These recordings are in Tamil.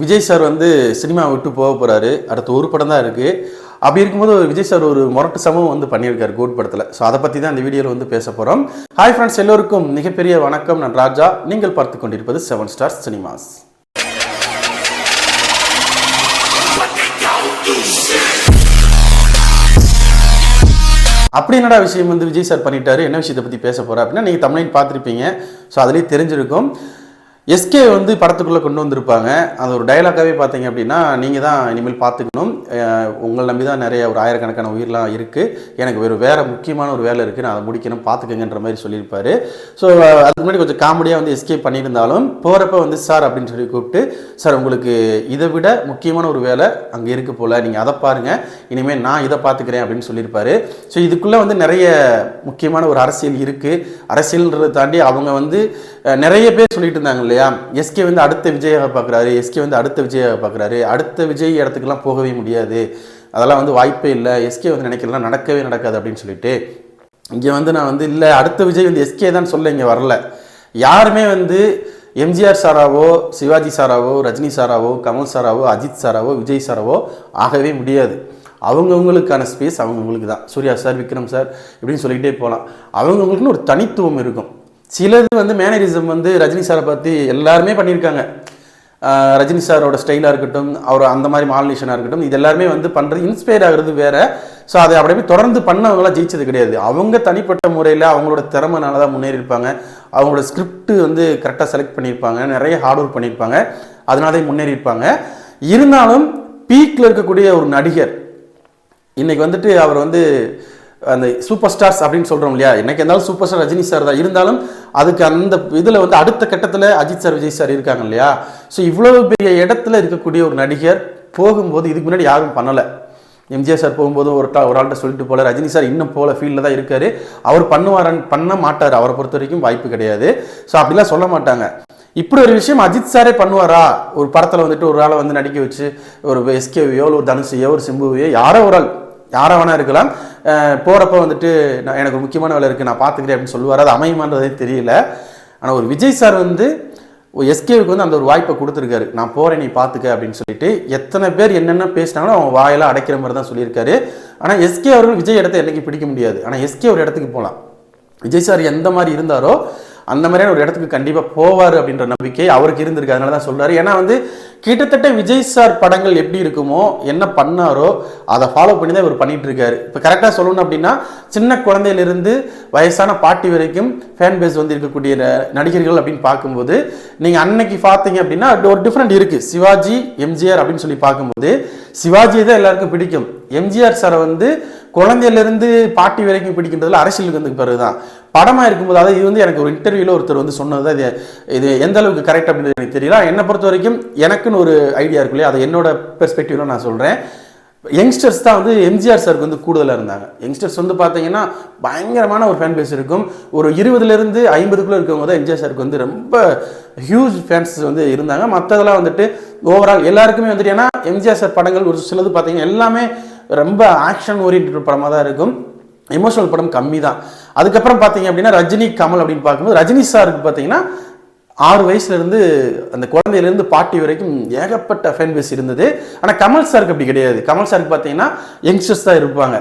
விஜய் சார் வந்து சினிமா விட்டு போக போகிறாரு அடுத்து ஒரு படம் தான் இருக்குது அப்படி இருக்கும்போது ஒரு விஜய் சார் ஒரு முரட்டு சமம் வந்து பண்ணியிருக்காரு கோட் படத்தில். ஸோ அதை பற்றி தான் இந்த வீடியோவில் வந்து பேச போகிறோம் ஹாய் ஃப்ரெண்ட்ஸ் எல்லோருக்கும் மிகப்பெரிய வணக்கம். நான் ராஜா. நீங்கள் பார்த்து கொண்டிருப்பது செவன் ஸ்டார் சினிமாஸ் அப்படி என்னடா விஷயம் வந்து விஜய் சார் பண்ணிட்டாரு? என்ன விஷயத்தை பற்றி பேச போகிறார் அப்படின்னா நீங்கள் தமிழின் பார்த்துருப்பீங்க. ஸோ அதுலேயே தெரிஞ்சிருக்கும். எஸ்கே வந்து படத்துக்குள்ளே கொண்டு வந்திருப்பாங்க. அது ஒரு டைலாக்காகவே பார்த்தீங்க அப்படின்னா நீங்கள் தான் இனிமேல் பார்த்துக்கணும். உங்களை நம்பி தான் நிறைய ஒரு ஆயிரக்கணக்கான உயிர்லாம் இருக்குது எனக்கு வேறு வேறு முக்கியமான ஒரு வேலை இருக்குது நான் அதை முடிக்கணும் பார்த்துக்கங்கன்ற மாதிரி சொல்லியிருப்பார். ஸோ அதுக்கு முன்னாடி கொஞ்சம் காமெடியாக வந்து எஸ்கே பண்ணியிருந்தாலும் போகிறப்ப வந்து சார் அப்படின்னு சொல்லி கூப்பிட்டு சார் உங்களுக்கு இதை விட முக்கியமான ஒரு வேலை அங்கே இருக்கு போல். நீங்கள் அதை பாருங்கள் இனிமேல் நான் இதை பார்த்துக்கிறேன் அப்படின்னு சொல்லியிருப்பார். ஸோ இதுக்குள்ளே வந்து நிறைய முக்கியமான ஒரு அரசியல் இருக்குது அரசியல்ன்றதை தாண்டி அவங்க வந்து நிறைய பேர் சொல்லிட்டு இருந்தாங்க இல்லையா? எஸ்கே வந்து அடுத்த விஜயாக பார்க்குறாரு. எஸ்கே வந்து அடுத்த விஜயாக பார்க்குறாரு. அடுத்த விஜய் இடத்துக்குலாம் போகவே முடியாது. அதெல்லாம் வந்து வாய்ப்பே இல்லை. எஸ்கே வந்து நினைக்கலாம். நடக்கவே நடக்காது அப்படின்னு சொல்லிட்டு. இங்கே வந்து நான் வந்து இல்லை அடுத்த விஜய் வந்து எஸ்கே தான் சொல்ல இங்கே வரல. யாருமே வந்து எம்ஜிஆர் சாராவோ சிவாஜி சாராவோ ரஜினி சாராவோ கமல் சாராவோ அஜித் சாராவோ விஜய் சாராவோ ஆகவே முடியாது. அவங்கவுங்களுக்கான ஸ்பேஸ் அவங்கவுங்களுக்கு தான். சூர்யா சார் விக்ரம் சார் இப்படின்னு சொல்லிக்கிட்டே போகலாம். அவங்கவுங்களுக்குன்னு ஒரு தனித்துவம் இருக்கும். சிலது வந்து மேனரிசம் வந்து ரஜினி சாரை பற்றி எல்லாருமே பண்ணியிருக்காங்க. ரஜினி சாரோட ஸ்டைலாக இருக்கட்டும் அவர் அந்த மாதிரி மாலினேஷனாக இருக்கட்டும் இது எல்லாருமே வந்து பண்ணுறது இன்ஸ்பயர் ஆகிறது வேறு. ஸோ அதை அப்படியே தொடர்ந்து பண்ணவங்களாம் ஜெயிச்சது கிடையாது. அவங்க தனிப்பட்ட முறையில் அவங்களோட திறமைனால தான் முன்னேறி இருப்பாங்க அவங்களோட ஸ்கிரிப்ட் வந்து கரெக்டாக செலக்ட் பண்ணியிருப்பாங்க. நிறைய ஹார்ட் ஒர்க் பண்ணியிருப்பாங்க. அதனால தான் இருந்தாலும் பீக்கில் இருக்கக்கூடிய ஒரு நடிகர் இன்றைக்கி வந்துட்டு அவர் வந்து அந்த சூப்பர் ஸ்டார்ஸ் அப்படின்னு சொல்கிறோம் இல்லையா? எனக்கு இருந்தாலும் சூப்பர் ஸ்டார் ரஜினி சார் தான். இருந்தாலும் அதுக்கு அந்த இதில் வந்து அடுத்த கட்டத்தில் அஜித் சார் விஜய் சார் இருக்காங்க இல்லையா? ஸோ இவ்வளோ பெரிய இடத்துல இருக்கக்கூடிய ஒரு நடிகர் போகும்போது இதுக்கு முன்னாடி யாரும் பண்ணலை. எம்ஜிஆர் சார் போகும்போது ஒரு டா- ஒரு ஆள்கிட்ட சொல்லிட்டு போல. ரஜினி சார் இன்னும் போல ஃபீல்டில் தான் இருக்கார். அவர் பண்ணுவாரன் பண்ண மாட்டார். அவரை பொறுத்த வரைக்கும் வாய்ப்பு கிடையாது. ஸோ அப்படிலாம் சொல்ல மாட்டாங்க. இப்படி ஒரு விஷயம் அஜித் சாரே பண்ணுவாரா? ஒரு படத்தில் வந்துட்டு ஒரு ஆளை வந்து நடிக்க வச்சு ஒரு எஸ்கேவியோ ஒரு தனுஷையோ ஒரு சிம்புவையோ யாரோ ஒரு ஆள். யாராக வேணா இருக்கலாம். போகிறப்ப வந்துட்டு நான் எனக்கு முக்கியமான வேலை இருக்குது நான் பார்த்துக்கிறேன் அப்படின்னு சொல்லுவார். அது அமையுமான்றதே தெரியல. ஆனால் ஒரு விஜய் சார் வந்து எஸ்கேவுக்கு வந்து அந்த ஒரு வாய்ப்பை கொடுத்துருக்காரு. நான் போகிறேன் நீ பார்த்துக்க அப்படின்னு சொல்லிட்டு எத்தனை பேர் என்னென்ன பேசினாங்களோ அவங்க வாயெல்லாம் அடைக்கிற மாதிரி தான் சொல்லியிருக்காரு. ஆனால் எஸ்கே அவர்கள் விஜய் இடத்த என்னைக்கு பிடிக்க முடியாது. ஆனால் எஸ்கே ஒரு இடத்துக்கு போகலாம் விஜய் சார் எந்த மாதிரி இருந்தாரோ அந்த மாதிரியான ஒரு இடத்துக்கு கண்டிப்பாக போவார் அப்படின்ற நம்பிக்கை அவருக்கு இருந்திருக்கு. அதனால தான் சொல்கிறாரு ஏன்னா வந்து கிட்டத்தட்ட விஜய் சார் படங்கள் எப்படி இருக்குமோ என்ன பண்ணாரோ அதை ஃபாலோ பண்ணி தான் இவர் பண்ணிட்டு இருக்காரு இப்போ கரெக்டாக சொல்லணும் அப்படின்னா சின்ன குழந்தையிலிருந்து வயசான பாட்டி வரைக்கும் ஃபேன் பேஸ் வந்து இருக்கக்கூடிய நடிகர்கள் அப்படின்னு பார்க்கும்போது நீங்கள் அன்னைக்கு பார்த்தீங்க அப்படின்னா ஒரு டிஃப்ரெண்ட் இருக்குது சிவாஜி எம்ஜிஆர் அப்படின்னு சொல்லி பார்க்கும்போது சிவாஜி தான் எல்லாருக்கும் பிடிக்கும். எம்ஜிஆர் சாரை வந்து குழந்தையிலேருந்து பாட்டி வரைக்கும் பிடிக்கின்றதுல அரசியலுக்கு வந்து பிறகு தான் படமாக இருக்கும்போது அதாவது இது வந்து எனக்கு ஒரு இன்டர்வியூவில் ஒருத்தர் வந்து சொன்னது இது இது எந்த அளவுக்கு கரெக்ட் அப்படின்னு எனக்கு தெரியல. என்னை பொறுத்த வரைக்கும் எனக்குன்னு ஒரு ஐடியா இருக்கு இல்லையா? அதை என்னோட பெர்ஸ்பெக்டிவ்ல நான் சொல்கிறேன் யங்ஸ்டர்ஸ் தான் வந்து எம்ஜிஆர் சாருக்கு வந்து கூடுதலாக இருந்தாங்க. யங்ஸ்டர்ஸ் வந்து பார்த்தீங்கன்னா பயங்கரமான ஒரு ஃபேன் பேஸ் இருக்கும். ஒரு இருபதுலேருந்து ஐம்பதுக்குள்ளே இருக்கவங்க தான் எம்ஜிஆர் சாருக்கு வந்து ரொம்ப ஹியூஜ் ஃபேன்ஸ் வந்து இருந்தாங்க. மற்றதெல்லாம் வந்துட்டு ஓவரால் எல்லாருக்குமே வந்துட்டு ஏன்னா எம்ஜிஆர் சார் படங்கள் ஒரு சிலது பார்த்தீங்கன்னா எல்லாமே ரொம்ப ஆக்ஷன் ஓரியன்ட் படமாக தான் இருக்கும். எமோஷனல் படம் கம்மி தான். அதுக்கப்புறம் பார்த்தீங்க அப்படின்னா ரஜினி கமல் அப்படின்னு பார்க்கும்போது ரஜினி சாருக்கு பார்த்தீங்கன்னா ஆறு வயசுலேருந்து அந்த குழந்தையிலேருந்து பாட்டி வரைக்கும் ஏகப்பட்ட ஃபேன் பேஸ் இருந்தது. ஆனால் கமல் சாருக்கு அப்படி கிடையாது. கமல் சாருக்கு பார்த்தீங்கன்னா யங்ஸ்டர்ஸ் தான் இருப்பாங்க.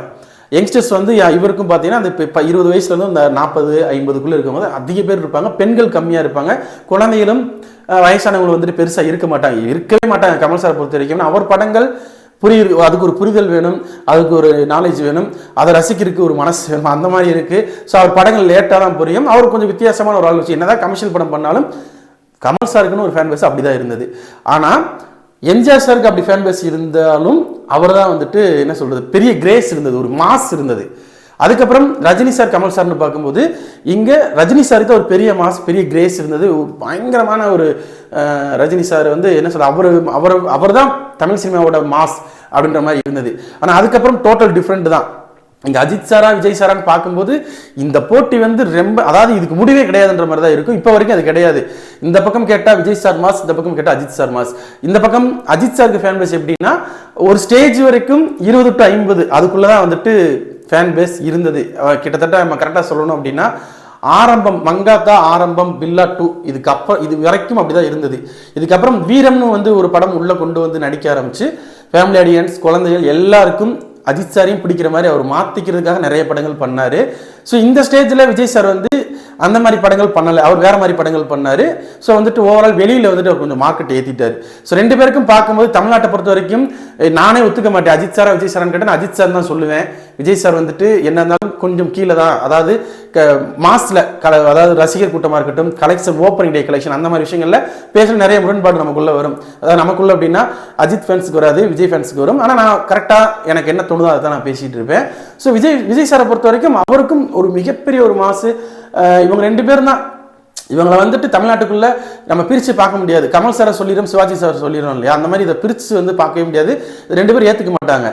யங்ஸ்டர்ஸ் வந்து இவருக்கும் பார்த்தீங்கன்னா அந்த இப்போ இருபது வயசுலேருந்து அந்த நாற்பது ஐம்பதுக்குள்ளே இருக்கும்போது அதிக பேர் இருப்பாங்க. பெண்கள் கம்மியாக இருப்பாங்க. குழந்தைகளும் அஹ், வயசானவங்களும் வந்துட்டு பெருசாக இருக்க மாட்டாங்க. இருக்கவே மாட்டாங்க கமல் சார் பொறுத்த வரைக்கும். அவர் படங்கள் புரிய அதுக்கு ஒரு புரிதல் வேணும் அதுக்கு ஒரு நாலேஜ் வேணும் அதை ரசிக்கிறதுக்கு ஒரு மனசு வேணும் அந்த மாதிரி இருக்குது ஸோ அவர் படங்கள் லேட்டாக தான் புரியும். அவர் கொஞ்சம் வித்தியாசமான ஒரு ஆள் வச்சு என்னதான் கமர்ஷியல் படம் பண்ணாலும் கமல் சாருக்குன்னு ஒரு ஃபேன் பேஸ் அப்படி தான் இருந்தது. ஆனால் எம்ஜிஆர் சாருக்கு அப்படி ஃபேன் பேஸ் இருந்தாலும் அவர் தான் வந்துட்டு என்ன சொல்கிறது பெரிய கிரேஸ் இருந்தது ஒரு மாஸ் இருந்தது. அதுக்கப்புறம் ரஜினி சார் கமல் சார்னு பார்க்கும்போது இங்கே ரஜினி சாருக்கு ஒரு பெரிய மாஸ் பெரிய கிரேஸ் இருந்தது. பயங்கரமான ஒரு ரஜினி சார் வந்து என்ன சொல்ற அவர் அவர் அவர் தான் தமிழ் சினிமாவோட மாஸ் அப்படின்ற மாதிரி இருந்தது. ஆனால் அதுக்கப்புறம் டோட்டல் டிஃப்ரெண்ட் தான். இங்கே அஜித் சாரா விஜய் சாரான்னு பார்க்கும்போது இந்த போட்டி வந்து ரொம்ப அதாவது இதுக்கு முடிவே கிடையாதுன்ற மாதிரி தான் இருக்கும். இப்போ வரைக்கும் அது கிடையாது. இந்த பக்கம் கேட்டால் விஜய் சார் மாஸ் இந்த பக்கம் கேட்டால் அஜித் சார் மாஸ். இந்த பக்கம் அஜித் சாருக்கு ஃபேன் பேஸ் எப்படின்னா ஒரு ஸ்டேஜ் வரைக்கும் இருபது டு ஐம்பது அதுக்குள்ளே தான் வந்துட்டு ஃபேன் பேஸ் இருந்தது. கிட்டத்தட்ட நம்ம கரெக்டாக சொல்லணும் அப்படின்னா ஆரம்பம் மங்காத்தா ஆரம்பம் பில்லா டூ இதுக்கப்புறம் இது வரைக்கும் அப்படிதான் இருந்தது. இதுக்கப்புறம் வீரம்னு வந்து ஒரு படம் உள்ளே கொண்டு வந்து நடிக்க ஆரம்பிச்சு ஃபேமிலி ஆடியன்ஸ் குழந்தைகள் எல்லாருக்கும் அஜித் சாரையும் பிடிக்கிற மாதிரி அவர் மாற்றிக்கிறதுக்காக நிறைய படங்கள் பண்ணார். ஸோ இந்த ஸ்டேஜில் விஜய் சார் வந்து அந்த மாதிரி படங்கள் பண்ணலை. அவர் வேறு மாதிரி படங்கள் பண்ணார். ஸோ வந்துட்டு ஓவரால் வெளியில் வந்துட்டு அவர் கொஞ்சம் மார்க்கெட் ஏற்றிட்டார் ஸோ ரெண்டு பேருக்கும் பார்க்கும்போது தமிழ்நாட்டை பொறுத்த வரைக்கும் நானே ஒத்துக்க மாட்டேன். அஜித் சாரா விஜய் சாரான்னு கேட்டால் அஜித் சார் தான் சொல்லுவேன். விஜய் சார் வந்துட்டு என்ன இருந்தாலும் கொஞ்சம் கீழே தான். அதாவது க மாஸில் கல அதாவது ரசிகர் கூட்டமாக இருக்கட்டும் கலெக்ஷன் ஓப்பனிங் டே கலெக்ஷன் அந்த மாதிரி விஷயங்களில் பேசுகிற நிறைய முரண்பாடு நமக்குள்ளே வரும். அதாவது நமக்குள்ள அப்படின்னா அஜித் ஃபேன்ஸுக்கு வராது விஜய் ஃபேன்ஸுக்கு வரும். ஆனால் நான் கரெக்டாக எனக்கு என்ன தோணுதோ அதை தான் நான் பேசிகிட்டு இருப்பேன். ஸோ விஜய் விஜய் சாரை பொறுத்த வரைக்கும் அவருக்கும் ஒரு மிகப்பெரிய ஒரு மாசு இவங்க ரெண்டு பேரும் தான் இவங்களை வந்துட்டு தமிழ்நாட்டுக்குள்ளே நம்ம பிரித்து பார்க்க முடியாது. கமல் சாரை சொல்லிடும் சிவாஜி சார் சொல்லிடும் இல்லையா? அந்த மாதிரி இதை பிரித்து வந்து பார்க்கவே முடியாது. இது ரெண்டு பேரும் ஏற்றுக்க மாட்டாங்க.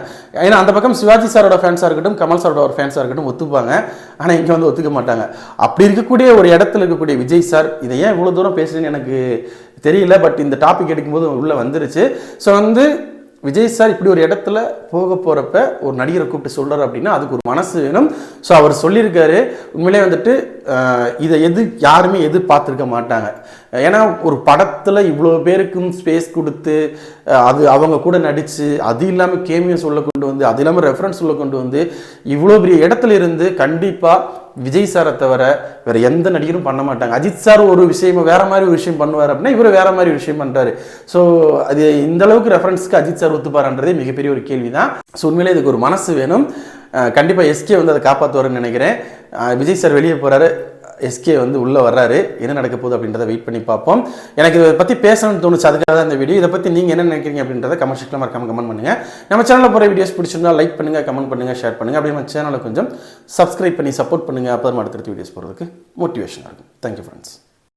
ஏன்னா அந்த பக்கம் சிவாஜி சாரோட ஃபேன்ஸாக இருக்கட்டும் கமல் சாரோட ஒரு ஃபேன்ஸாக இருக்கட்டும் ஒத்துப்பாங்க. ஆனால் இங்கே வந்து ஒத்துக்க மாட்டாங்க. அப்படி இருக்கக்கூடிய ஒரு இடத்துல இருக்கக்கூடிய விஜய் சார் இதை ஏன் இவ்வளோ தூரம் பேசுறேன்னு எனக்கு தெரியல பட் இந்த டாபிக் எடுக்கும்போது உள்ளே வந்துருச்சு. ஸோ வந்து விஜய் சார் இப்படி ஒரு இடத்துல போக போகிறப்ப ஒரு நடிகரை கூப்பிட்டு சொல்கிறார் அப்படின்னா அதுக்கு ஒரு மனசு வேணும். ஸோ அவர் சொல்லியிருக்காரு. உண்மையிலே வந்துட்டு இதை எது யாருமே எதிர்பார்த்துருக்க மாட்டாங்க. ஏன்னா ஒரு படத்தில் இவ்வளோ பேருக்கும் ஸ்பேஸ் கொடுத்து அது அவங்க கூட நடித்து அது இல்லாமல் கேமியை சொல்ல கொண்டு வந்து அது இல்லாமல் ரெஃபரன்ஸ் சொல்ல கொண்டு வந்து இவ்வளோ பெரிய இடத்துல இருந்து கண்டிப்பாக விஜய் சாரை தவிர வேற எந்த நடிகரும் பண்ண மாட்டாங்க. அஜித் சார் ஒரு விஷயம் வேற மாதிரி ஒரு விஷயம் பண்ணுவார் அப்படின்னா இவர் வேற மாதிரி ஒரு விஷயம் பண்றாரு. ஸோ அது இந்த அளவுக்கு ரெஃபரன்ஸ்க்கு அஜித் சார் ஒத்துப்பாருன்றதே மிகப்பெரிய ஒரு கேள்வி தான் ஸோ உண்மையிலே இதுக்கு ஒரு மனசு வேணும். கண்டிப்பாக எஸ்கே வந்து அதை காப்பாற்றுவாருன்னு நினைக்கிறேன். விஜய் சார் வெளியே போகிறாரு எஸ்கே வந்து உள்ளே வர்றாரு. என்ன நடக்க போகுது அப்படின்றத வெயிட் பண்ணி பார்ப்போம். எனக்கு இதை பற்றி பேசணும்னு தோணுச்சு. அதுக்காக தான் இந்த வீடியோ இதை பற்றி நீங்கள் என்ன நினைக்கிறீங்க அப்படின்றத கமெண்ட் செக்ஷனில் மறக்காம கமெண்ட் பண்ணுங்கள் நம்ம சேனலில் போகிற வீடியோஸ் பிடிச்சிருந்தா லைக் பண்ணுங்கள் கமெண்ட் பண்ணுங்கள் ஷேர் பண்ணுங்கள் அப்படியே நம்ம சேனலை கொஞ்சம் சப்ஸ்கிரைப் பண்ணி சப்போர்ட் பண்ணுங்கள் அப்போ தான் அடுத்தடுத்த வீடியோஸ் போகிறதுக்கு மோட்டிவேஷனாக இருக்கும். Thank you friends